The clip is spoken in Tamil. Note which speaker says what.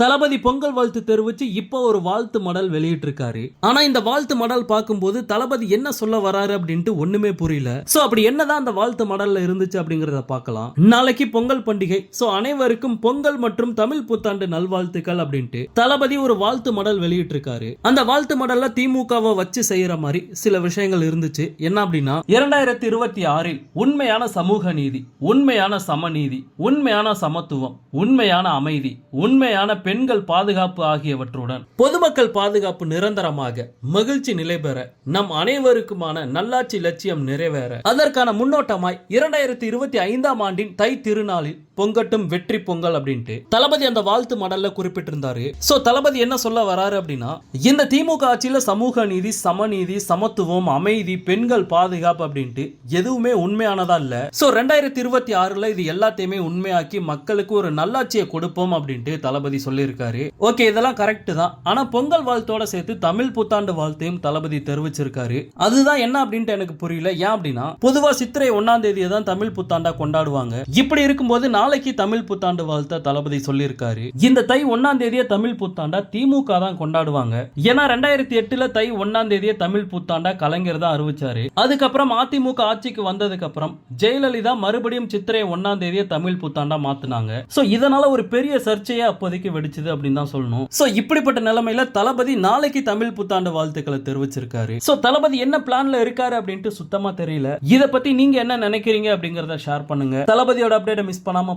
Speaker 1: தளபதி பொங்கல் வாழ்த்து தெரிவிச்சு இப்போ ஒரு வாழ்த்து மடல் வெளியிட்டிருக்காரு. ஆனா இந்த வாழ்த்து மடல் பார்க்கும்போது தளபதி என்ன சொல்ல வராரு அப்படின்ட்டு ஒண்ணுமே புரியல. சோ அப்படி என்னதான் அந்த வாழ்த்து மடல்ல இருந்துச்சு அப்படிங்கறத பார்க்கலாம். நாளைக்கு பொங்கல் பண்டிகை. சோ அனைவருக்கும் பொங்கல் மற்றும் தமிழ் புத்தாண்டு நல்வாழ்த்துக்கள் அப்படின்ட்டு தளபதி ஒரு வாழ்த்து மடல் வெளியிட்டிருக்காரு. அந்த வாழ்த்து மடல்ல திமுகவை வச்சு செய்யற மாதிரி சில விஷயங்கள் இருந்துச்சு. என்ன அப்படின்னா இரண்டாயிரத்தி இருபத்தி ஆறில் உண்மையான சமூக நீதி உண்மையான சமநீதி உண்மையான சமத்துவம் உண்மையான அமைதி உண்மையான பெண்கள் பாதுகாப்பு ஆகியவற்றுடன். பொதுமக்கள் பாதுகாப்பு நிரந்தரமாக மகிழ்ச்சி நிலை பெற நம் அனைவருக்குமான நல்லாட்சி லட்சியம் நிறைவேற. அதற்கான முன்னோட்டமாய் இரண்டாயிரத்தி இருபத்தி ஐந்தாம் ஆண்டின் தை திருநாளில் பொங்கட்டும் வெற்றி பொங்கல் அப்படின்ட்டு தளபதி அந்த வாழ்த்து மடல்ல குறிப்பிட்டிருந்தாரு. சோ தளபதி என்ன சொல்ல வராரு அப்படின்னா இந்த திமுக ஆட்சியில சமூக நீதி சமநீதி சமத்துவம் அமைதி பெண்கள் பாதுகாப்பு அப்படின்ட்டு எதுவுமே உண்மையானதா இல்ல. சோ ரெண்டாயிரத்தி இருபத்தி ஆறுல இது எல்லாத்தையுமே உண்மையாக்கி மக்களுக்கு ஒரு நல்லாட்சியை கொடுப்போம் அப்படின்ட்டு தளபதி சொல்லியிருக்காரு. ஓகே இதெல்லாம் கரெக்ட் தான். ஆனா பொங்கல் வாழ்த்தோட சேர்த்து தமிழ் புத்தாண்டு வாழ்த்தையும் தளபதி தெரிவிச்சிருக்காரு. அதுதான் என்ன அப்படின்ட்டு எனக்கு புரியல. ஏன் அப்படின்னா பொதுவா சித்திரை ஒன்னாம் தேதியை தான் தமிழ் புத்தாண்டா கொண்டாடுவாங்க. இப்படி இருக்கும்போது நாளைக்கு தமிழ் புத்தாண்டு வாழ்த்த தளபதி சொல்லியிருக்காரு. இந்த தை ஒன்னாம் தேதியை தமிழ் புத்தாண்டா திமுக தான் கொண்டாடுவாங்க. ஏன்னா ரெண்டாயிரத்தி எட்டுல தை ஒன்னாம் தேதியை தமிழ் புத்தாண்டா கலைஞர் தான் அறிவிச்சாரு. அதுக்கப்புறம் அதிமுக ஆட்சிக்கு வந்ததுக்கு அப்புறம் ஜெயலலிதா மறுபடியும் சித்திரை ஒன்னாம் தேதியை தமிழ் புத்தாண்டா மாத்துனாங்க. சோ இதனால ஒரு பெரிய சர்ச்சையே அப்போதைக்கு வெடிச்சது அப்படின்னு தான் சொல்லணும். சோ இப்படிப்பட்ட நிலைமையில தளபதி நாளைக்கு தமிழ் புத்தாண்டு வாழ்த்துக்களை தெரிவிச்சிருக்காரு. சோ தளபதி என்ன பிளான்ல இருக்காரு அப்படின்ட்டு சுத்தமா தெரியல. இத பத்தி நீங்க என்ன நினைக்கிறீங்க அப்படிங்கறத ஷேர் பண்ணுங்க. தளபதியோட அப்டேட்டை மிஸ் பண்ணாம